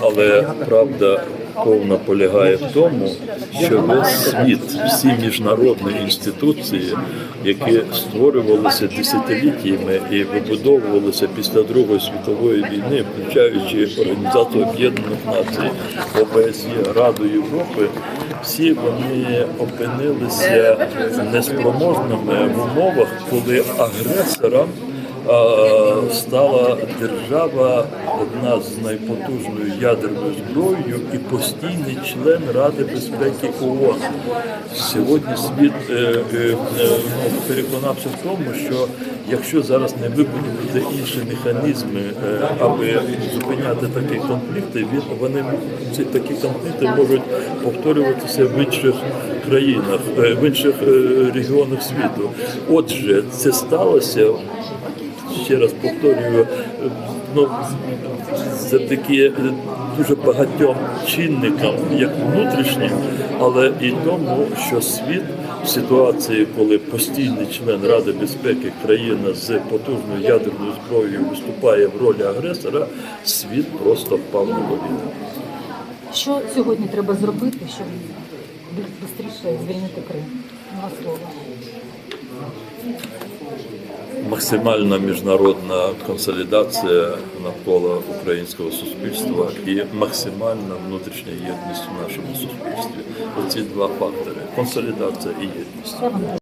Але правда повна полягає в тому, що весь світ, всі міжнародні інституції, які створювалися десятиліттями і вибудовувалися після Другої світової війни, включаючи Організацію Об'єднаних Націй, ОБСЄ, Раду Європи, всі вони опинилися неспроможними в умовах, коли агресором а, стала держава одна з найпотужною ядерною зброєю і постійний член Ради безпеки ООН. Сьогодні світ е, е, ну, переконався в тому, що якщо зараз не вибудувати інші механізми, е, аби зупиняти такі конфлікти, вони ці такі конфлікти можуть повторюватися в інших країнах, в інших регіонах світу. Отже, це сталося ще раз повторюю, ну, завдяки дуже багатьом чинникам, як внутрішнім, але і тому, що світ в ситуації, коли постійний член Ради безпеки країна з потужною ядерною зброєю виступає в ролі агресора, світ просто впав на коліна. Що сьогодні треба зробити, щоб швидше звільнити Крим? Два слова. Максимальна міжнародна консолідація навколо українського суспільства і максимальна внутрішня єдність в нашому суспільстві. Оці два фактори консолідація і єдність.